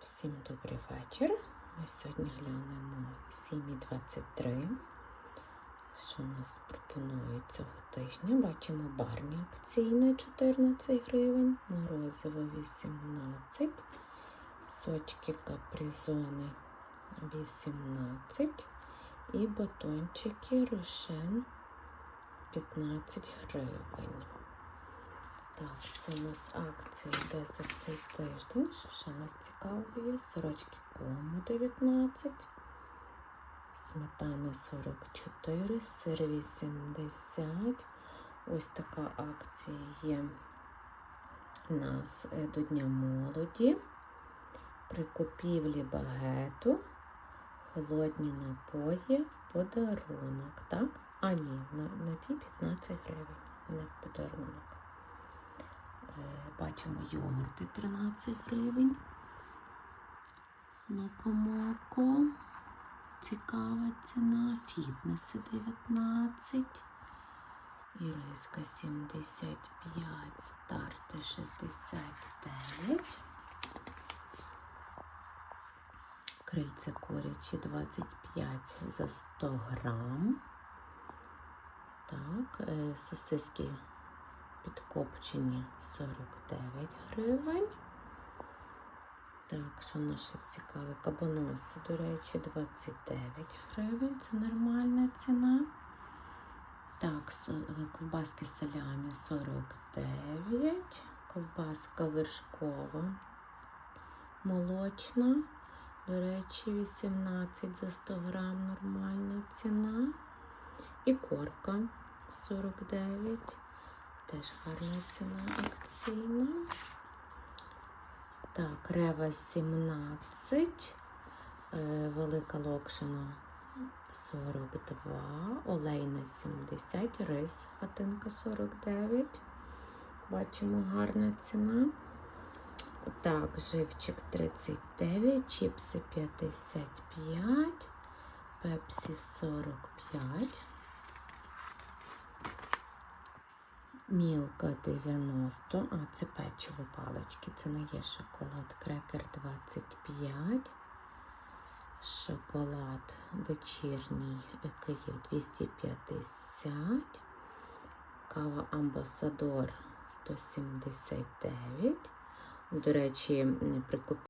Всім добрий вечір. Ми сьогодні глянемо 7.23. Що нас пропонують цього тижня? Бачимо барні акційне 14 гривень, морозиво 18, сочки капризони 18 і батончики рошен 15 гривень. Так, це у нас акція йде за цей тиждень. Що ще нас цікавує? Сорочки кому 19, сметана 44, сир 80. Ось така акція є у нас е, до Дня молоді. При купівлі багету холодні напої подарунок. Так? А ні, на, напій 15 гривень, не в подарунок. Бачимо йогурти 13 гривень. Локомоко. Цікава ціна. Фітнеси 19. Іриска 75, старти 69. Крильця курячі 25 за 100 грам. Так, е, сосиски підкопчені 49 гривень. Так, що наше цікаве? Кабаноси, до речі, 29 гривень. Це нормальна ціна. Так, е, ковбаски салямі 49. Ковбаска вершкова. Молочна. До речі, 18 за 100 грам нормальна ціна. І корка 49. Теж гарна ціна акційна. Так, рева 17, е, велика локшина 42, олейна 70, рис хатинка 49. Бачимо гарна ціна. Так, живчик 39, чіпси 55, пепсі 45. Мілка 90, а це печиво палички, це не є шоколад. Крекер 25, шоколад вечірній Київ 250, кава Амбасадор 179. До речі, при купівлі